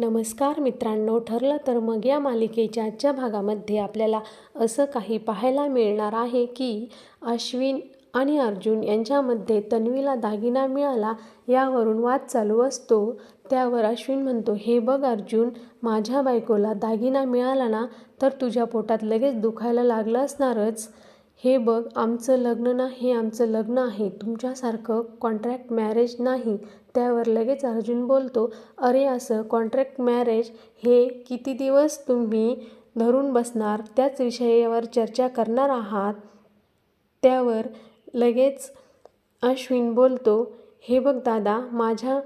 नमस्कार मित्रांनो ठरलं तर मग या मालिकेच्या आजच्या भागामध्ये आपल्याला असं काही पाहायला मिळणार आहे की अश्विन आणि अर्जुन यांच्यामध्ये तन्वीला दागिना मिळाला यावरून वाद चालू असतो. त्यावर अश्विन म्हणतो हे बघ अर्जुन माझ्या बायकोला दागिना मिळाला ना तर तुझ्या पोटात लगेच दुखायला लागलं असणारच. हे बघ आमचं लग्न ना हे आमचं लग्न आहे. तुमच्यासारखं कॉन्ट्रॅक्ट मॅरेज नाही. त्यावर लगेच अर्जुन बोलतो अरे असं कॉन्ट्रॅक्ट मॅरेज हे किती दिवस तुम्ही धरून बसणार? त्याच विषयावर चर्चा करणार आहात? त्यावर लगेच अश्विन बोलतो हे बघ दादा माझ्या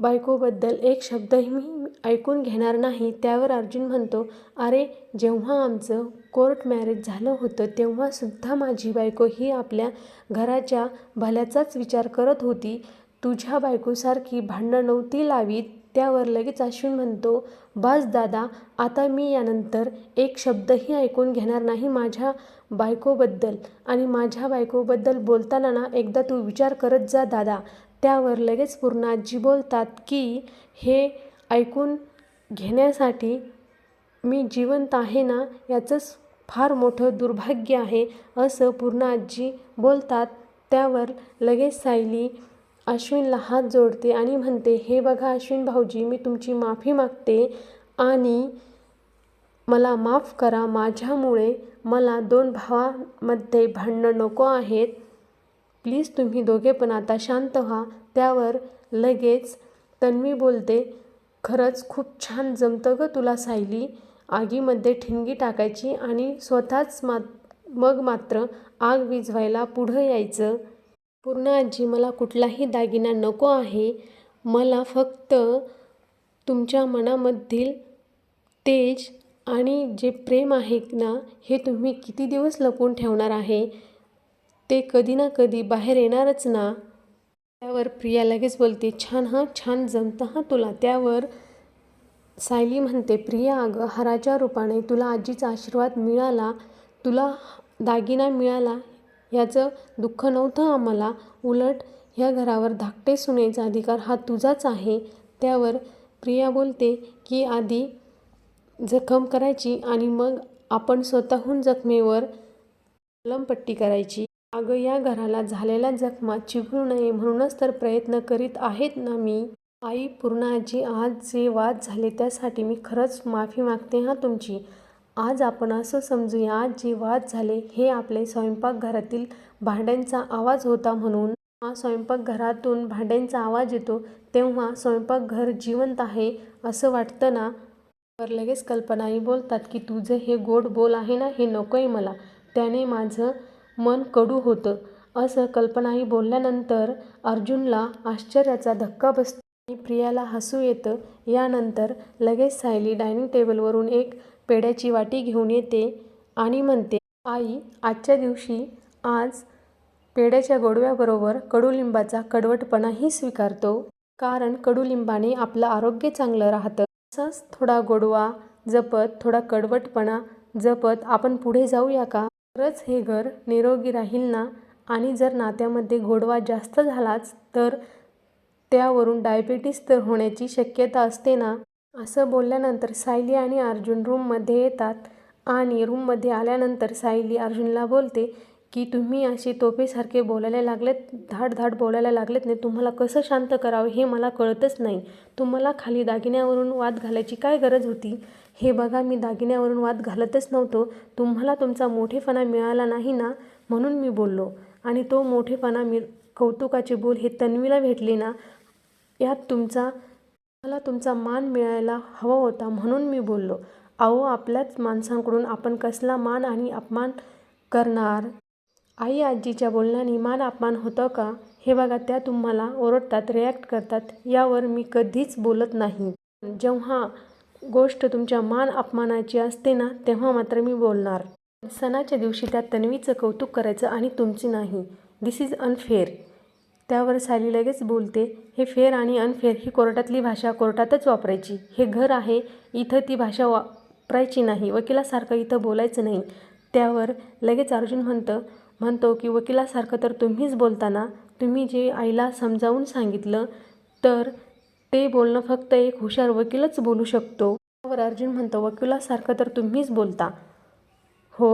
बायकोबद्दल एक शब्दही मी ऐकून घेणार नाही. त्यावर अर्जुन म्हणतो अरे जेव्हा आमचं कोर्ट मॅरेज झालं होतं तेव्हासुद्धा माझी बायको ही आपल्या घराच्या भल्याचाच विचार करत होती. तुझ्या बायकोसारखी भांडणं नव्हती लावीत त्यावर लगेच अश्विन म्हणतो बस दादा आता मी यानंतर एक शब्दही ऐकून घेणार नाही माझ्या बायकोबद्दल. आणि माझ्या बायकोबद्दल बोलताना ना एकदा तू विचार करत जा दादा. त्यावर लगेच पूर्ण आजी बोलतात की हे ऐकून घेण्यासाठी मी जिवंत आहे ना याचंच फार मोठं दुर्भाग्य आहे असं पूर्ण आजी बोलतात. त्यावर लगेच सायली अश्विनला हात जोडते आणि म्हणते हे बघा अश्विन भाऊजी मी तुमची माफी मागते आणि मला माफ करा. माझ्यामुळे मला दोन भावांमध्ये भांडणं नको आहेत. प्लीज तुम्ही दोघे पण आता शांत व्हा. त्यावर लगेच तन्वी बोलते खरंच खूप छान जमतं गं तुला सायली. आगीमध्ये ठिणगी टाकायची आणि स्वतःच मा मग मात्र आग विझवायला पुढं यायचं. पूर्ण आजी मला कुठलाही दागिना नको आहे. मला फक्त तुमच्या मनामधील तेज आणि जे प्रेम आहे ना हे तुम्ही किती दिवस लपवून ठेवणार आहे? ते कधी ना कधी बाहेर येणारच ना. त्यावर प्रिया लगेच बोलते छान हां छान जमतं हां तुला. त्यावर सायली म्हणते प्रिया अगं हराच्या रूपाने तुला आजीचा आशीर्वाद मिळाला तुला दागिना मिळाला याचं दुःख नव्हतं आम्हाला. उलट ह्या घरावर धाकटे सुनेचा अधिकार हा तुझाच आहे. त्यावर प्रिया बोलते की आधी जखम करायची आणि मग आपण स्वतःहून जखमेवर मलमपट्टी करायची. अगं या घराला झालेल्या जखमा चिघळू नये म्हणूनच तर प्रयत्न करीत आहेत ना मी. आई पूर्णाजी आज जे वाद झाले त्यासाठी मी खरंच माफी मागते हां तुमची. आज आपण असं समजूया आज जे वाद झाले हे आपले स्वयंपाकघरातील भांड्यांचा आवाज होता म्हणून. हा स्वयंपाकघरातून भांड्यांचा आवाज येतो तेव्हा स्वयंपाकघर जिवंत आहे असं वाटतं ना? तर लगेच कल्पनाही बोलतात की तुझं हे गोड बोल आहे ना हे नको आहे मला. त्याने माझं मन कडू होतं. असं कल्पनाही बोलल्यानंतर अर्जुनला आश्चर्याचा धक्का बसतो आणि प्रियाला हसू येतं. यानंतर लगेच सायली डायनिंग टेबलवरून एक पेड्याची वाटी घेऊन येते आणि म्हणते आई आजच्या दिवशी आज पेड्याच्या गोडव्याबरोबर कडुलिंबाचा कडवटपणाही स्वीकारतो. कारण कडुलिंबाने आपलं आरोग्य चांगलं राहतं. तसाच थोडा गोडवा जपत थोडा कडवटपणा जपत आपण पुढे जाऊया का? खरंच हे घर निरोगी राहील ना? आणि जर नात्यामध्ये गोडवा जास्त झालाच तर त्यावरून डायबिटीस तर होण्याची शक्यता असते ना? असं बोलल्यानंतर सायली आणि अर्जुन रूममध्ये येतात. आणि रूममध्ये आल्यानंतर सायली अर्जुनला बोलते की तुम्ही अशी तोफेसारखे बोलायला लागलेत धाड धाड बोलायला लागलेत नाही तुम्हाला कसं शांत करावं हे मला कळतच नाही. तुम्हाला खाली दागिन्यावरून वाद घालायची काय गरज होती? हे बघा मी दागिन्यावरून वाद घालतच नव्हतो. तुम्हाला तुमचा मोठेपणा मिळाला नाही ना? म्हणून मी बोललो. आणि तो मोठेपणा मी कौतुकाचे बोल हे तन्वीला भेटले ना? यात तुमचा मला तुमचा मान मिळायला हवा होता म्हणून मी बोललो. अहो आपल्याच माणसांकडून आपण कसला मान आणि अपमान करणार? आई आजीच्या बोलण्याने मान अपमान होतं का? हे बघा त्या तुम्हाला ओरडतात रिॲक्ट करतात यावर मी कधीच बोलत नाही. जेव्हा गोष्ट तुमच्या मान अपमानाची असते ना तेव्हा मात्र मी बोलणार. सणाच्या दिवशी त्या तन्वीचं कौतुक करायचं आणि तुमची नाही. दिस इज अनफेअर त्यावर साली लगेच बोलते हे फेअर आणि अनफेअर ही कोर्टातली भाषा कोर्टातच वापरायची. हे घर आहे इथं ती भाषा वापरायची नाही. वकिलासारखं इथं बोलायचं नाही. त्यावर लगेच अर्जुन म्हणतं म्हणतो की वकिलासारखं तर तुम्हीच बोलताना तुम्ही जे आईला समजावून सांगितलं तर ते बोलणं फक्त एक हुशार वकीलच बोलू शकतो. त्यावर अर्जुन म्हणतो वकिलासारखं तर तुम्हीच बोलता. हो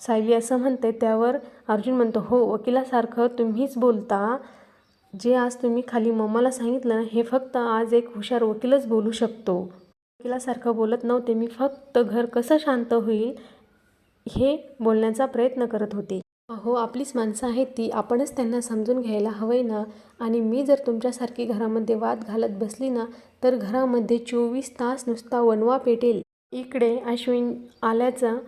सायली असं म्हणते. त्यावर अर्जुन म्हणतो हो वकिलासारखं तुम्हीच बोलता. जे आज तुम्ही खाली मम्माला सांगितलं ना हे फक्त आज एक हुशार वकीलच बोलू शकतो. वकिलासारखं बोलत नव्हते. मी फक्त घर कसं शांत होईल हे बोलण्याचा प्रयत्न करत होते. अहो आपलीच माणसं आहेत ती. आपणच त्यांना समजून घ्यायला हवंय ना. आणि मी जर तुमच्यासारखी घरामध्ये वाद घालत बसली ना तर घरामध्ये चोवीस तास नुसता वनवा पेटेल. इकडे अश्विन आल्याचं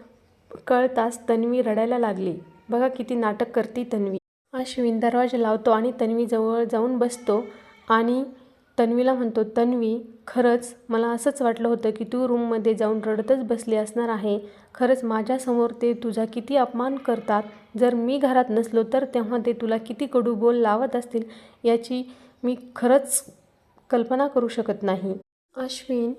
कळताच तन्वी रडायला लागली. बघा किती नाटक करते तन्वी. अश्विन दरवाजा लावतो आणि तन्वी जवळ जाऊन बसतो आणि तन्वीला म्हणतो तन्वी खरंच मला असंच वाटलं होतं की तू रूममध्ये जाऊन रडतच बसली असणार आहे. खरंच माझ्यासमोर ते तुझा किती अपमान करतात. जर मी घरात नसलो तर तेव्हा ते तुला किती कडू बोल लावत असतील याची मी खरंच कल्पना करू शकत नाही. अश्विन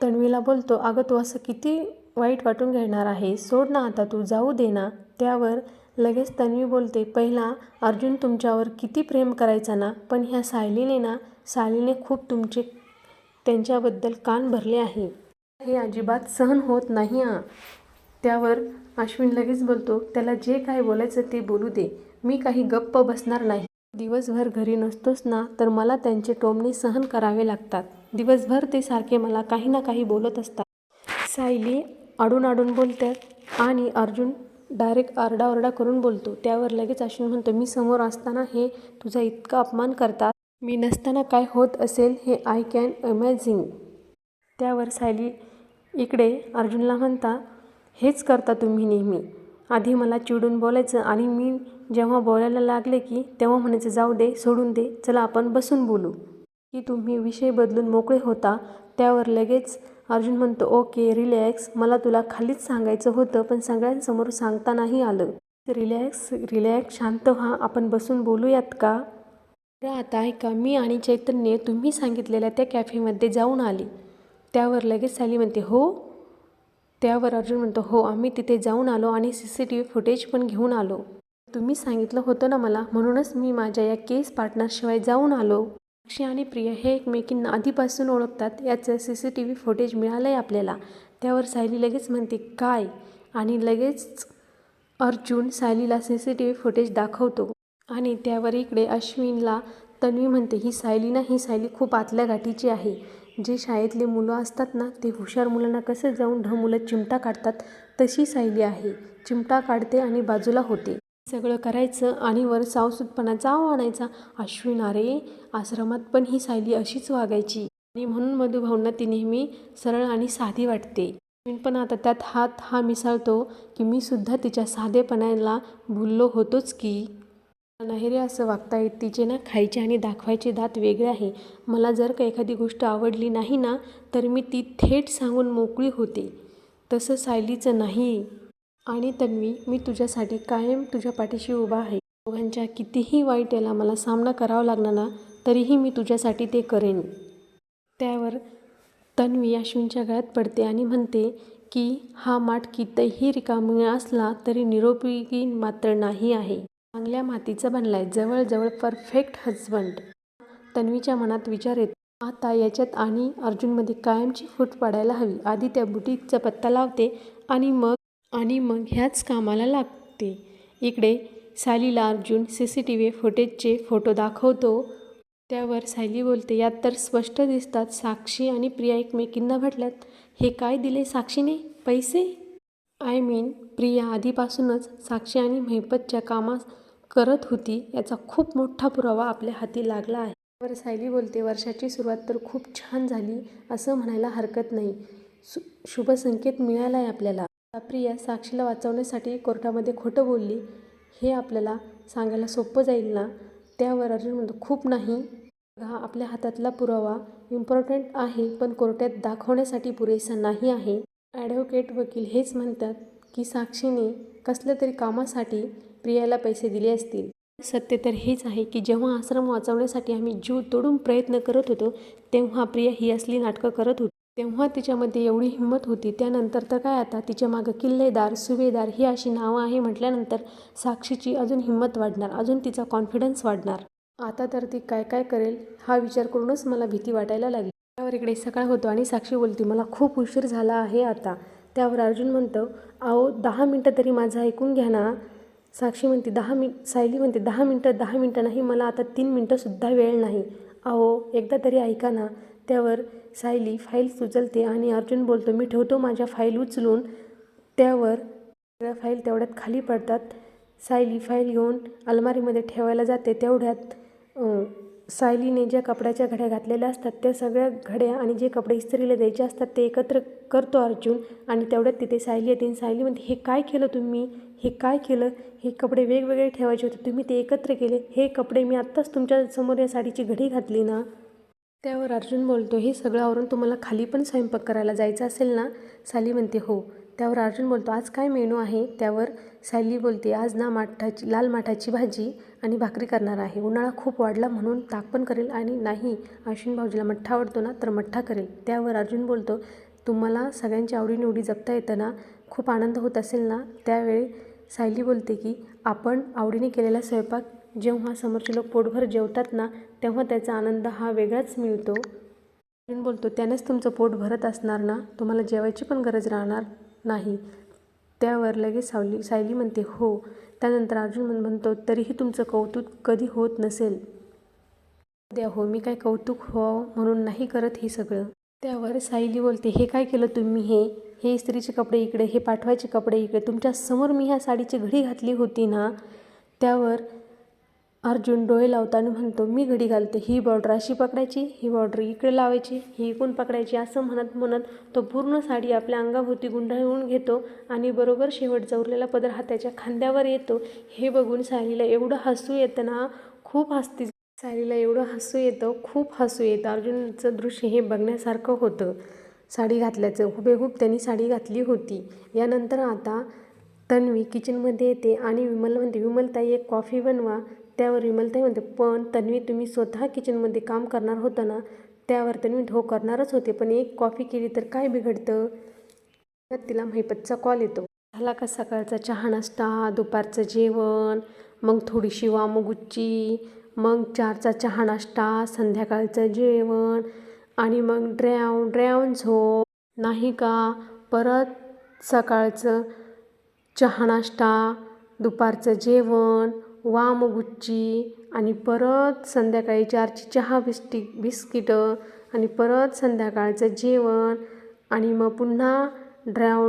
तन्वीला बोलतो अगं तू असं किती वाईट वाटून घेणार आहे. सोड ना आता तू जाऊ दे ना. त्यावर लगेच तन्वी बोलते पहिला अर्जुन तुमच्यावर किती प्रेम करायचा ना पण ह्या सायलीने ना सालीने खूप तुमचे त्यांच्याबद्दल कान भरले आहे. हे अजिबात सहन होत नाही आ त्यावर अश्विन लगेच बोलतो त्याला जे काय बोलायचं ते बोलू दे. मी काही गप्प बसणार नाही. दिवसभर घरी नसतोच ना तर मला त्यांचे टोमणे सहन करावे लागतात. दिवसभर ते सारखे मला काही ना काही बोलत असतात. सायली अडून आडून बोलतात आणि अर्जुन डायरेक्ट आरडाओरडा करून बोलतो. त्यावर लगेच अश्विन म्हणतो मी समोर असताना हे तुझा इतका अपमान करतात. मी नसताना काय होत असेल हे आय कॅन अमॅझिंग त्यावर सायली इकडे अर्जुनला म्हणता हेच करता तुम्ही नेहमी. आधी मला चिडून बोलायचं आणि मी जेव्हा बोलायला लागले की तेव्हा म्हणायचं जाऊ दे सोडून दे चला आपण बसून बोलू. की तुम्ही विषय बदलून मोकळे होता त्यावर लगेच अर्जुन म्हणतो ओके रिलॅक्स. मला तुला खालीच सांगायचं होतं पण सगळ्यांसमोर सांगता नाही आलं. रिलॅक्स रिलॅक्स शांत व्हा. आपण बसून बोलूयात का? बरं आता ऐका मी आणि चैतन्य तुम्ही सांगितलेल्या त्या कॅफेमध्ये जाऊन आली. त्यावर लगेच सॅली म्हणते हो. त्यावर अर्जुन म्हणतो हो आम्ही तिथे जाऊन आलो आणि C C T V footage पण घेऊन आलो. तुम्ही सांगितलं होतं ना मला म्हणूनच मी माझ्या या केस पार्टनरशिवाय जाऊन आलो. अक्षय आणि प्रिया हे एकमेकींना आधीपासून ओळखतात याचं C C T V footage मिळालं आहे आपल्याला. त्यावर सायली लगेच म्हणते काय? आणि लगेच Arjun सायलीला C C T V footage दाखवतो. आणि त्यावर इकडे अश्विनला तन्वी म्हणते ही सायली ना ही सायली खूप आतल्या गाठीची आहे. जे शाळेतले मुलं असतात ना ते हुशार मुलांना कसं जाऊन ढ मुलं चिमटा काढतात तशी सायली आहे. चिमटा काढते आणि बाजूला होते. सगळं करायचं आणि वर सावसूतपणाचा आव आणायचा. अश्विन अरे आश्रमात पण ही सायली अशीच वागायची आणि म्हणून मधुभाऊंना ती नेहमी सरळ आणि साधी वाटते. अश्विन पण आता त्यात हात हा मिसळतो की मी सुद्धा तिच्या साधेपणाला भुललो होतोच की नाही रे असं वागता येत. तिचे ना खायचे आणि दाखवायचे दात वेगळे आहे. मला जर का एखादी गोष्ट आवडली नाही ना तर मी ती थेट सांगून मोकळी होते. तसं सायलीचं नाही. आणि तन्वी मी तुझ्यासाठी कायम तुझ्या पाठीशी उभा आहे. दोघांच्या कितीही वाईट याला मला सामना करावा लागला ना तरीही मी तुझ्यासाठी ते करेन. त्यावर तन्वी अश्विनच्या गळ्यात पडते आणि म्हणते की हा माठ कितीही रिकामी असला तरी निरोपयोगी मात्र नाही आहे. चांगल्या मातीचा बनलाय. जवळजवळ परफेक्ट हजबंड तन्वीच्या मनात विचार येतो. आता याच्यात आणि अर्जुनमध्ये कायमची फूट पाडायला हवी. आधी त्या बुटीकचा पत्ता लावते आणि मग आणि मग ह्याच कामाला लागते. इकडे सायलीला Arjun C C T V फुटेजचे photo दाखवतो. त्यावर सायली बोलते यात तर स्पष्ट दिसतात साक्षी आणि प्रिया एकमेकींना भेटल्यात. हे काय दिले साक्षीने? पैसे? आय मीन प्रिया आधीपासूनच साक्षी आणि महिपतच्या कामास करत होती याचा खूप मोठा पुरावा आपल्या हाती लागला आहे. वर सायली बोलते वर्षाची सुरुवात तर खूप छान झाली असं म्हणायला हरकत नाही. सु शुभ संकेत मिळाला आहे आपल्याला प्रिया साक्षीला वाचवण्यासाठी कोर्टामध्ये खोटं बोलली. हे आपल्याला सांगायला सोपं जाईल ना? त्यावर अर्जुन म्हणतो खूप नाही. हा आपल्या हातातला पुरावा इम्पॉर्टंट आहे पण कोर्टात दाखवण्यासाठी पुरेसा नाही आहे. ॲडव्होकेट वकील हेच म्हणतात की साक्षीने कसल्या तरी कामासाठी प्रियाला पैसे दिले असतील. सत्य तर हेच आहे की जेव्हा आश्रम वाचवण्यासाठी आम्ही जीव तोडून प्रयत्न करत होतो तेव्हा प्रिया ही असली नाटकं करत होती. तेव्हा तिच्यामध्ये एवढी हिंमत होती त्यानंतर तर काय आता तिच्या मागं किल्लेदार सुभेदार ही अशी नावं आहे म्हटल्यानंतर साक्षीची अजून हिंमत वाढणार अजून तिचा कॉन्फिडन्स वाढणार. आता तर ती काय काय करेल हा विचार करूनच मला भीती वाटायला लागली. त्यावर इकडे सकाळ होतो आणि साक्षी बोलते मला खूप उशीर झाला आहे आता. त्यावर अर्जुन म्हणतो अहो दहा मिनटं तरी माझं ऐकून घ्या ना. साक्षी म्हणते दहा मिन सायली म्हणते दहा मिनटं दहा मिनटं नाही मला आता तीन मिनटंसुद्धा वेळ नाही. अहो एकदा तरी ऐका ना. त्यावर सायली फाईल उचलते आणि अर्जुन बोलतो मी ठेवतो माझ्या फाईल उचलून. त्यावर सगळ्या फाईल तेवढ्यात खाली पडतात. सायली फाईल घेऊन अलमारीमध्ये ठेवायला जाते तेवढ्यात सायलीने ज्या कपड्याच्या घड्या घातलेल्या असतात त्या सगळ्या घड्या आणि जे कपडे इस्त्रीला द्यायचे असतात ते एकत्र करतो अर्जुन. आणि तेवढ्यात तिथे सायली येते आणि सायली म्हणते हे काय केलं तुम्ही? हे काय केलं? हे कपडे वेगवेगळे ठेवायचे होते तुम्ही ते एकत्र केले. हे कपडे मी आत्ताच तुमच्यासमोर या साडीची घडी घातली ना. त्यावर अर्जुन बोलतो हे सगळं आवरून तुम्हाला खाली पण स्वयंपाक करायला जायचं असेल ना? साली म्हणते हो. त्यावर अर्जुन बोलतो आज काय मेनू आहे? त्यावर सायली बोलते आज ना माठाची लाल माठाची भाजी आणि भाकरी करणार आहे. उन्हाळा खूप वाढला म्हणून ताक पण करेल आणि नाही अश्विन भाऊजीला मठ्ठा आवडतो ना तर मठ्ठा करेल. त्यावर अर्जुन बोलतो तुम्हाला सगळ्यांची आवडीनिवडी जपता येताना खूप आनंद होत असेल ना? त्यावेळी सायली बोलते की आपण आवडीने केलेला स्वयंपाक जेव्हा समोरचे लोक पोटभर जेवतात ना तेव्हा त्याचा आनंद हा वेगळाच मिळतो. अर्जुन बोलतो त्यानेच तुमचं पोट भरत असणार ना? तुम्हाला जेवायची पण गरज राहणार? नाही. त्यावर लगेच सावली सायली म्हणते हो. त्यानंतर अर्जुन म्हणतो तरीही तुमचं कौतुक कधी होत नसेल. द्या हो मी काय कौतुक हो म्हणून नाही करत हे सगळं. त्यावर सायली बोलते हे काय केलं तुम्ही हे? हे इस्त्रीचे कपडे इकडे हे पाठवायचे कपडे इकडे. तुमच्यासमोर मी ह्या साडीची घडी घातली होती ना? त्यावर अर्जुन डोळे लावताना म्हणतो मी घडी घालते. ही बॉर्डर अशी पकडायची ही बॉर्डर इकडे लावायची ही इकून पकडायची असं म्हणत म्हणत तो पूर्ण साडी आपल्या अंगाभोवती गुंडाळून घेतो आणि बरोबर शेवटचा उरलेला पदर हाताच्या खांद्यावर येतो. हे बघून सायलीला एवढं हसू येतं ना खूप हसती. सायलीला एवढं हसू येतं खूप हसू येतं. अर्जुनचं दृश्य हे बघण्यासारखं होतं. साडी घातल्याचं हुबेहूब त्यांनी साडी घातली होती. यानंतर आता तन्वी किचनमध्ये येते आणि विमल म्हणते विमलताई एक कॉफी बनवा. त्यावर विमलताई म्हणते पण तन्वी तुम्ही स्वतः किचनमध्ये काम करणार होतं ना त्यावर तन्वी हो करणारच होते पण एक कॉफी केली तर काय बिघडतं? तिला महिपतचा कॉल येतो. झाला का सकाळचा चहा नाश्ता दुपारचं जेवण मग थोडीशी वामगुच्ची मग चारचा चहा नाश्ता संध्याकाळचं जेवण आणि मग ड्रॅव ड्रॅव झोप. नाही का? परत सकाळचं चहा नाश्ता दुपारचं जेवण वामगुच्ची आणि परत संध्याकाळी चारची चहा बिस्टी बिस्किटं आणि परत संध्याकाळचं जेवण आणि मग पुन्हा ड्राव